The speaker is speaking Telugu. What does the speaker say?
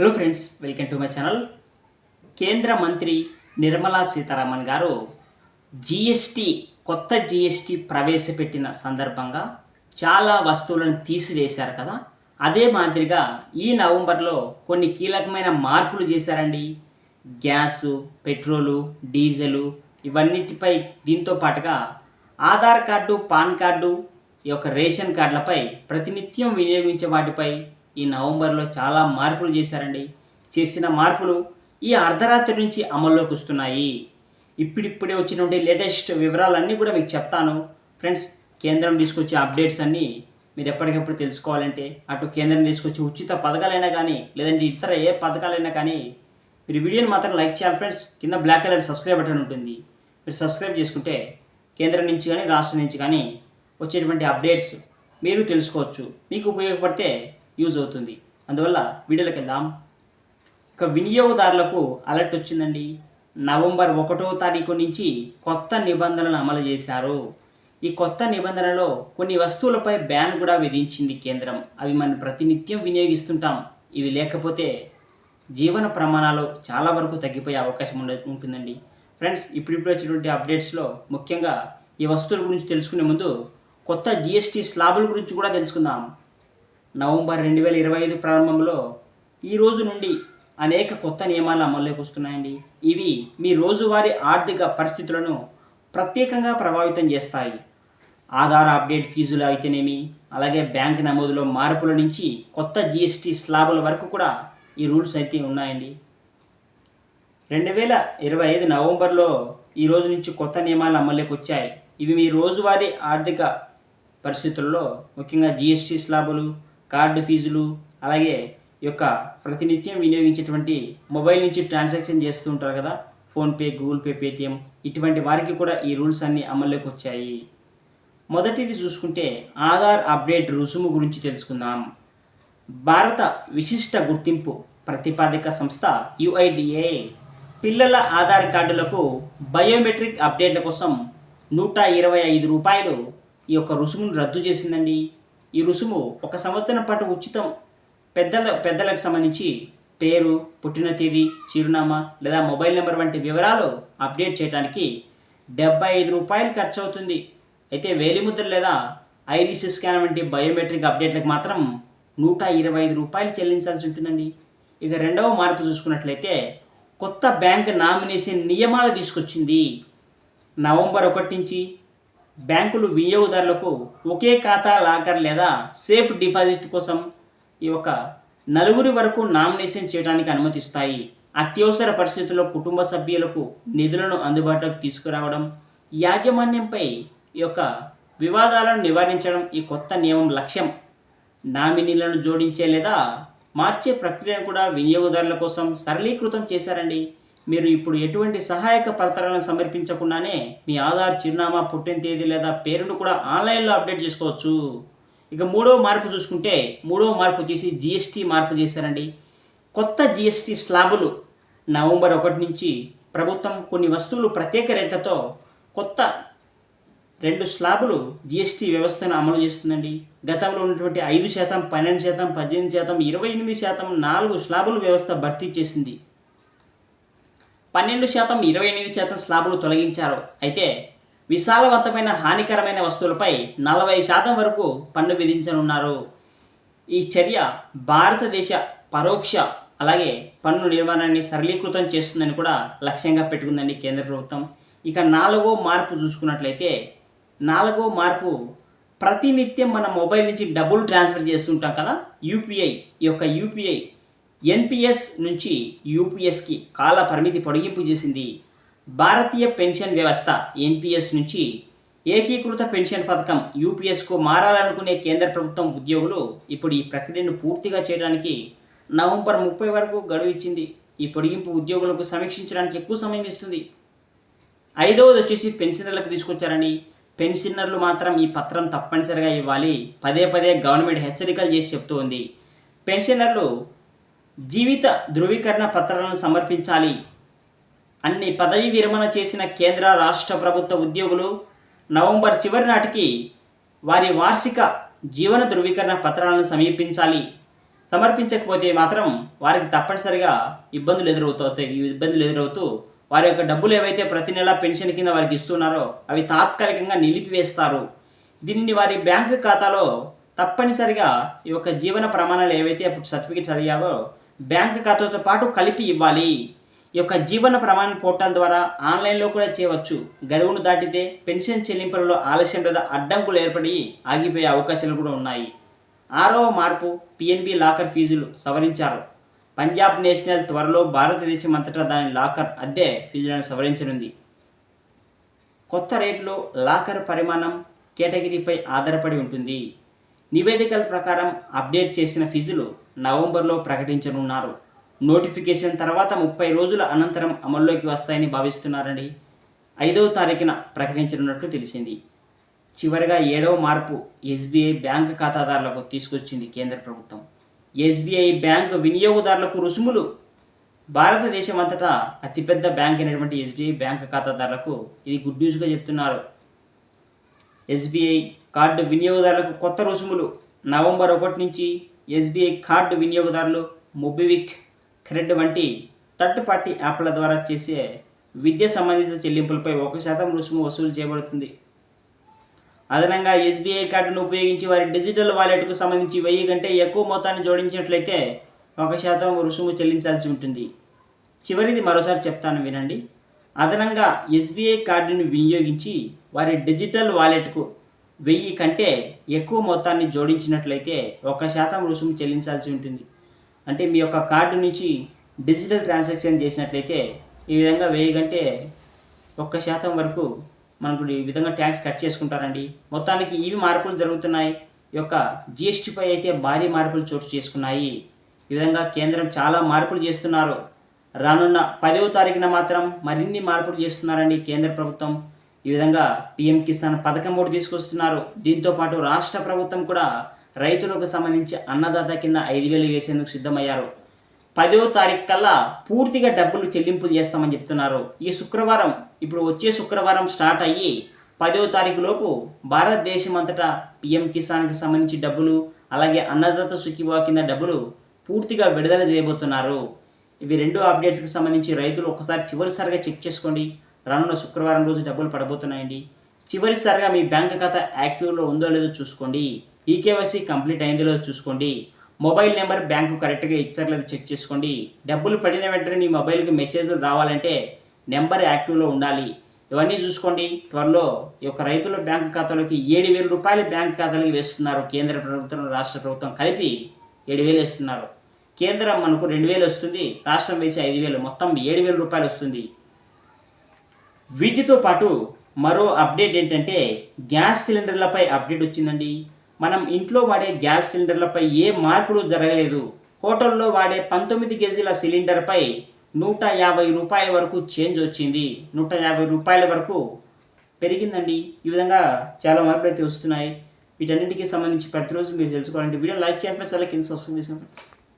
Hello friends welcome to my channel కేంద్ర మంత్రి నిర్మలా సీతారామన్ గారు జిఎస్టి కొత్త జిఎస్టి ప్రవేశపెట్టిన సందర్భంగా చాలా వస్తువులను తీసివేశారు కదా. అదే మాదిరిగా ఈ నవంబర్లో కొన్ని కీలకమైన మార్పులు చేశారండి. గ్యాసు పెట్రోలు డీజిలు ఇవన్నిటిపై దీంతో పాటుగా ఆధార్ కార్డు పాన్ కార్డు ఈ యొక్క రేషన్ కార్డులపై ప్రతినిత్యం వినియోగించే వాటిపై ఈ నవంబర్లో చాలా మార్పులు చేశారండి. చేసిన మార్పులు ఈ అర్ధరాత్రి నుంచి అమల్లోకి వస్తున్నాయి. ఇప్పుడిప్పుడే వచ్చినటువంటి లేటెస్ట్ వివరాలన్నీ కూడా మీకు చెప్తాను. ఫ్రెండ్స్ కేంద్రం తీసుకొచ్చే అప్డేట్స్ అన్నీ మీరు ఎప్పటికప్పుడు తెలుసుకోవాలంటే అటు కేంద్రం తీసుకొచ్చి ఉచిత పథకాలైనా కానీ లేదంటే ఇతర ఏ పథకాలైనా కానీ మీరు వీడియోని మాత్రం లైక్ చేయాలి ఫ్రెండ్స్. కింద బ్లాక్ కలర్ సబ్స్క్రైబ్ బటన్ ఉంటుంది. మీరు సబ్స్క్రైబ్ చేసుకుంటే కేంద్రం నుంచి కానీ రాష్ట్రం నుంచి కానీ వచ్చేటువంటి అప్డేట్స్ మీరు తెలుసుకోవచ్చు. మీకు ఉపయోగపడితే యూజ్ అవుతుంది. అందువల్ల వీడియోలోకి వెళ్దాం. ఇక వినియోగదారులకు అలర్ట్ వచ్చిందండి. నవంబర్ ఒకటో తారీఖు నుంచి కొత్త నిబంధనలు అమలు చేశారు. ఈ కొత్త నిబంధనలో కొన్ని వస్తువులపై బ్యాన్ కూడా విధించింది కేంద్రం. అవి మనం ప్రతినిత్యం వినియోగిస్తుంటాం. ఇవి లేకపోతే జీవన ప్రమాణాలు చాలా వరకు తగ్గిపోయే అవకాశం ఉండ ఉంటుందండి. ఫ్రెండ్స్ ఇప్పుడిప్పుడు వచ్చినటువంటి అప్డేట్స్లో ముఖ్యంగా ఈ వస్తువుల గురించి తెలుసుకునే ముందు కొత్త జిఎస్టీ స్లాబుల గురించి కూడా తెలుసుకుందాం. నవంబర్ రెండు వేల ఇరవై ఐదు ప్రారంభంలో ఈ రోజు నుండి అనేక కొత్త నియమాలు అమల్లోకి వస్తున్నాయండి. ఇవి మీ రోజువారీ ఆర్థిక పరిస్థితులను ప్రత్యేకంగా ప్రభావితం చేస్తాయి. ఆధార్ అప్డేట్ ఫీజులు అయితేనేమి అలాగే బ్యాంక్ నమోదులో మార్పుల నుంచి కొత్త జిఎస్టీ స్లాబుల వరకు కూడా ఈ రూల్స్ అయితే ఉన్నాయండి. రెండు వేల ఇరవై ఐదు నవంబర్లో ఈ రోజు నుంచి కొత్త నియమాలు అమల్లోకి వచ్చాయి. ఇవి మీ రోజువారీ ఆర్థిక పరిస్థితుల్లో ముఖ్యంగా జిఎస్టీ స్లాబులు కార్డు ఫీజులు అలాగే ఈ యొక్క ప్రతినిత్యం వినియోగించేటువంటి మొబైల్ నుంచి ట్రాన్సాక్షన్ చేస్తూ ఉంటారు కదా. ఫోన్పే గూగుల్ పే పేటిఎం ఇటువంటి వారికి కూడా ఈ రూల్స్ అన్నీ అమల్లోకి వచ్చాయి. మొదటిది చూసుకుంటే ఆధార్ అప్డేట్ రుసుము గురించి తెలుసుకుందాం. భారత విశిష్ట గుర్తింపు ప్రతిపాదిక సంస్థ యుఐడిఏ పిల్లల ఆధార్ కార్డులకు బయోమెట్రిక్ అప్డేట్ల కోసం నూట ఇరవై ఐదు రూపాయలు ఈ యొక్క రుసుమును రద్దు చేసిందండి. ఈ రుసుము ఒక సంవత్సరం పాటు ఉచితం పెద్దల పెద్దలకు సంబంధించి పేరు పుట్టిన తేదీ చిరునామా లేదా మొబైల్ నెంబర్ వంటి వివరాలు అప్డేట్ చేయడానికి డెబ్బై ఐదు రూపాయలు ఖర్చు అవుతుంది అయితే వేలిముద్ర లేదా ఐరిస్ స్కాన్ వంటి బయోమెట్రిక్ అప్డేట్లకు మాత్రం నూట ఇరవై ఐదు రూపాయలు చెల్లించాల్సి ఉంటుందండి. ఇక రెండవ మార్పు చూసుకున్నట్లయితే కొత్త బ్యాంక్ నామినేషన్ నియమాలు తీసుకొచ్చింది. నవంబర్ ఒకటి నుంచి బ్యాంకులు వినియోగదారులకు ఒకే ఖాతా లాకర్ లేదా సేఫ్ డిపాజిట్ కోసం ఈ యొక్క నలుగురి వరకు నామినేషన్ చేయడానికి అనుమతిస్తాయి. అత్యవసర పరిస్థితుల్లో కుటుంబ సభ్యులకు నిధులను అందుబాటులోకి తీసుకురావడం యాజమాన్యంపై ఈ యొక్క వివాదాలను నివారించడం ఈ కొత్త నియమం లక్ష్యం. నామినీలను జోడించే లేదా మార్చే ప్రక్రియను కూడా వినియోగదారుల కోసం సరళీకృతం చేశారండి. మీరు ఇప్పుడు ఎటువంటి సహాయక పత్రాలను సమర్పించకుండానే మీ ఆధార్ చిరునామా పుట్టిన తేదీ లేదా పేరును కూడా ఆన్లైన్లో అప్డేట్ చేసుకోవచ్చు. ఇక మూడో మార్పు చూసుకుంటే మూడో మార్పు చేసి జిఎస్టీ మార్పు చేశారండి. కొత్త జిఎస్టీ స్లాబులు నవంబర్ ఒకటి నుంచి ప్రభుత్వం కొన్ని వస్తువులు ప్రత్యేక రేట్లతో కొత్త రెండు స్లాబులు జిఎస్టీ వ్యవస్థను అమలు చేస్తుందండి. గతంలో ఉన్నటువంటి ఐదు శాతం పన్నెండు శాతం పద్దెనిమిది శాతం ఇరవై ఎనిమిది శాతం నాలుగు స్లాబుల వ్యవస్థ భర్తీ చేసింది. పన్నెండు శాతం ఇరవై ఎనిమిది శాతం స్లాబులు తొలగించారు. అయితే విశాలవంతమైన హానికరమైన వస్తువులపై నలభై శాతం వరకు పన్ను విధించనున్నారు. ఈ చర్య భారతదేశ పరోక్ష అలాగే పన్ను నిర్మాణాన్ని సరళీకృతం చేస్తుందని కూడా లక్ష్యంగా పెట్టుకుందండి కేంద్ర ప్రభుత్వం. ఇక నాలుగో మార్పు చూసుకున్నట్లయితే నాలుగో మార్పు ప్రతినిత్యం మన మొబైల్ నుంచి డబ్బులు ట్రాన్స్ఫర్ చేస్తుంటాం కదా యూపీఐ ఈ యొక్క యూపీఐ ఎన్పిఎస్ నుంచి యూపీఎస్కి కాల పరిమితి పొడిగింపు చేసింది. భారతీయ పెన్షన్ వ్యవస్థ ఎన్పిఎస్ నుంచి ఏకీకృత పెన్షన్ పథకం యూపీఎస్కు మారాలనుకునే కేంద్ర ప్రభుత్వం ఉద్యోగులు ఇప్పుడు ఈ ప్రక్రియను పూర్తిగా చేయడానికి నవంబర్ ముప్పై వరకు గడువు ఇచ్చింది. ఈ పొడిగింపు ఉద్యోగులకు సమీక్షించడానికి ఎక్కువ సమయం ఇస్తుంది. ఐదవది వచ్చేసి పెన్షనర్లకు తీసుకొచ్చారని. పెన్షనర్లు మాత్రం ఈ పత్రం తప్పనిసరిగా ఇవ్వాలి. పదే పదే గవర్నమెంట్ హెచ్చరికలు చేసి చెప్తూ ఉంది పెన్షనర్లు జీవిత ధృవీకరణ పత్రాలను సమర్పించాలి. అన్ని పదవి విరమణ చేసిన కేంద్ర రాష్ట్ర ప్రభుత్వ ఉద్యోగులు నవంబర్ చివరి నాటికి వారి వార్షిక జీవన ధృవీకరణ పత్రాలను సమీపించాలి. సమర్పించకపోతే మాత్రం వారికి తప్పనిసరిగా ఇబ్బందులు ఎదురవుతాయి. ఈ ఇబ్బందులు ఎదురవుతూ వారి యొక్క డబ్బులు ఏవైతే ప్రతి నెల పెన్షన్ కింద వారికి ఇస్తున్నారో అవి తాత్కాలికంగా నిలిపివేస్తారు. దీనిని వారి బ్యాంకు ఖాతాలో తప్పనిసరిగా ఈ యొక్క జీవన ప్రమాణాలు ఏవైతే అప్పుడు సర్టిఫికేట్స్ అడిగావో బ్యాంక్ ఖాతాతో పాటు కలిపి ఇవ్వాలి. ఈ యొక్క జీవన ప్రమాణ పోర్టల్ ద్వారా ఆన్లైన్లో కూడా చేయవచ్చు. గడువును దాటితే పెన్షన్ చెల్లింపులలో ఆలస్యం లేదా అడ్డంకులు ఏర్పడి ఆగిపోయే అవకాశాలు కూడా ఉన్నాయి. ఆరవ మార్పు పిఎన్బి లాకర్ ఫీజులు సవరించారు. పంజాబ్ నేషనల్ త్వరలో భారతదేశం అంతటా దాని లాకర్ అద్దె ఫీజులను సవరించనుంది. కొత్త రేట్లు లాకర్ పరిమాణం కేటగిరీపై ఆధారపడి ఉంటుంది. నివేదికల ప్రకారం అప్డేట్ చేసిన ఫీజులు నవంబర్లో ప్రకటించనున్నారు. నోటిఫికేషన్ తర్వాత ముప్పై రోజుల అనంతరం అమల్లోకి వస్తాయని భావిస్తున్నారని ఐదవ తారీఖున ప్రకటించనున్నట్లు తెలిసింది. చివరిగా ఏడవ మార్పు ఎస్బీఐ బ్యాంక్ ఖాతాదారులకు తీసుకొచ్చింది కేంద్ర ప్రభుత్వం. ఎస్బీఐ బ్యాంక్ వినియోగదారులకు రుసుములు. భారతదేశం అంతటా అతిపెద్ద బ్యాంక్ అయినటువంటి ఎస్బీఐ బ్యాంక్ ఖాతాదారులకు ఇది గుడ్ న్యూస్గా చెప్తున్నారు. ఎస్బీఐ కార్డు వినియోగదారులకు కొత్త రుసుములు. నవంబర్ ఒకటి నుంచి ఎస్బీఐ కార్డు వినియోగదారులు మొబివిక్ క్రెడ్ వంటి థర్డ్ పార్టీ యాప్ల ద్వారా చేసే విద్య సంబంధిత చెల్లింపులపై ఒక శాతం రుసుము వసూలు చేయబడుతుంది. అదనంగా ఎస్బీఐ కార్డును ఉపయోగించి వారి డిజిటల్ వాలెట్కు సంబంధించి వెయ్యి కంటే ఎక్కువ మొత్తాన్ని జోడించినట్లయితే ఒక శాతం రుసుము చెల్లించాల్సి ఉంటుంది. చివరిది మరోసారి చెప్తాను వినండి. అదనంగా ఎస్బీఐ కార్డును వినియోగించి వారి డిజిటల్ వాలెట్కు వెయ్యి కంటే ఎక్కువ మొత్తాన్ని జోడించినట్లయితే ఒక శాతం రుసుము చెల్లించాల్సి ఉంటుంది. అంటే మీ యొక్క కార్డు నుంచి డిజిటల్ ట్రాన్సాక్షన్ చేసినట్లయితే ఈ విధంగా వెయ్యి కంటే ఒక్క శాతం వరకు మనకు ఈ విధంగా ట్యాక్స్ కట్ చేసుకుంటారండి. మొత్తానికి ఇవి మార్పులు జరుగుతున్నాయి. ఈ యొక్క జిఎస్టీపై అయితే భారీ మార్పులు చోటు చేసుకున్నాయి. ఈ విధంగా కేంద్రం చాలా మార్పులు చేస్తున్నారు. రానున్న పదవ తారీఖున మాత్రం మరిన్ని మార్పులు చేస్తున్నారండి కేంద్ర ప్రభుత్వం. ఈ విధంగా పిఎం కిసాన్ పథకం కూడా తీసుకొస్తున్నారు. దీంతో పాటు రాష్ట్ర ప్రభుత్వం కూడా రైతులకు సంబంధించి అన్నదాత కింద ఐదు వేలు వేసేందుకు సిద్ధమయ్యారు. పదవ తారీఖు కల్లా పూర్తిగా డబ్బులు చెల్లింపులు చేస్తామని చెప్తున్నారు. ఈ శుక్రవారం ఇప్పుడు వచ్చే శుక్రవారం స్టార్ట్ అయ్యి పదవ తారీఖు లోపు భారతదేశం అంతటా పిఎం కిసాన్కి సంబంధించి డబ్బులు అలాగే అన్నదాత సుఖీభావ కింద డబ్బులు పూర్తిగా విడుదల చేయబోతున్నారు. ఇవి రెండు అప్డేట్స్కి సంబంధించి రైతులు ఒకసారి చివరిసారిగా చెక్ చేసుకోండి. రానున్న శుక్రవారం రోజు డబ్బులు పడబోతున్నాయండి. చివరిసారిగా మీ బ్యాంక్ ఖాతా యాక్టివ్లో ఉందో లేదో చూసుకోండి. ఈకేవైసీ కంప్లీట్ అయిందో లేదో చూసుకోండి. మొబైల్ నెంబర్ బ్యాంకు కరెక్ట్గా ఇచ్చారో లేదో చెక్ చేసుకోండి. డబ్బులు పడిన వెంటనే మీ మొబైల్కి మెసేజ్లు రావాలంటే నెంబర్ యాక్టివ్లో ఉండాలి. ఇవన్నీ చూసుకోండి. త్వరలో ఈ యొక్క రైతుల బ్యాంకు ఖాతాలోకి ఏడు వేల రూపాయలు బ్యాంక్ ఖాతాలకి వేస్తున్నారు. కేంద్ర ప్రభుత్వం రాష్ట్ర ప్రభుత్వం కలిపి ఏడు వేలు వేస్తున్నారు. కేంద్రం మనకు రెండు వేలు వస్తుంది. రాష్ట్రం వేసి ఐదు వేలు. మొత్తం ఏడు వేల రూపాయలు వస్తుంది. వీటితో పాటు మరో అప్డేట్ ఏంటంటే గ్యాస్ సిలిండర్లపై అప్డేట్ వచ్చిందండి. మనం ఇంట్లో వాడే గ్యాస్ సిలిండర్లపై ఏ మార్పులు జరగలేదు. హోటల్లో వాడే పంతొమ్మిది కేజీల సిలిండర్పై నూట యాభై రూపాయల వరకు చేంజ్ వచ్చింది. నూట యాభై రూపాయల వరకు పెరిగిందండి. ఈ విధంగా చాలా మార్పులు అయితే వస్తున్నాయి. వీటన్నిటికీ సంబంధించి ప్రతిరోజు మీరు తెలుసుకోవాలంటే వీడియో లైక్ చేయండి ప్లస్ అలా కింద సబ్స్క్రైబ్ చేసుకోండి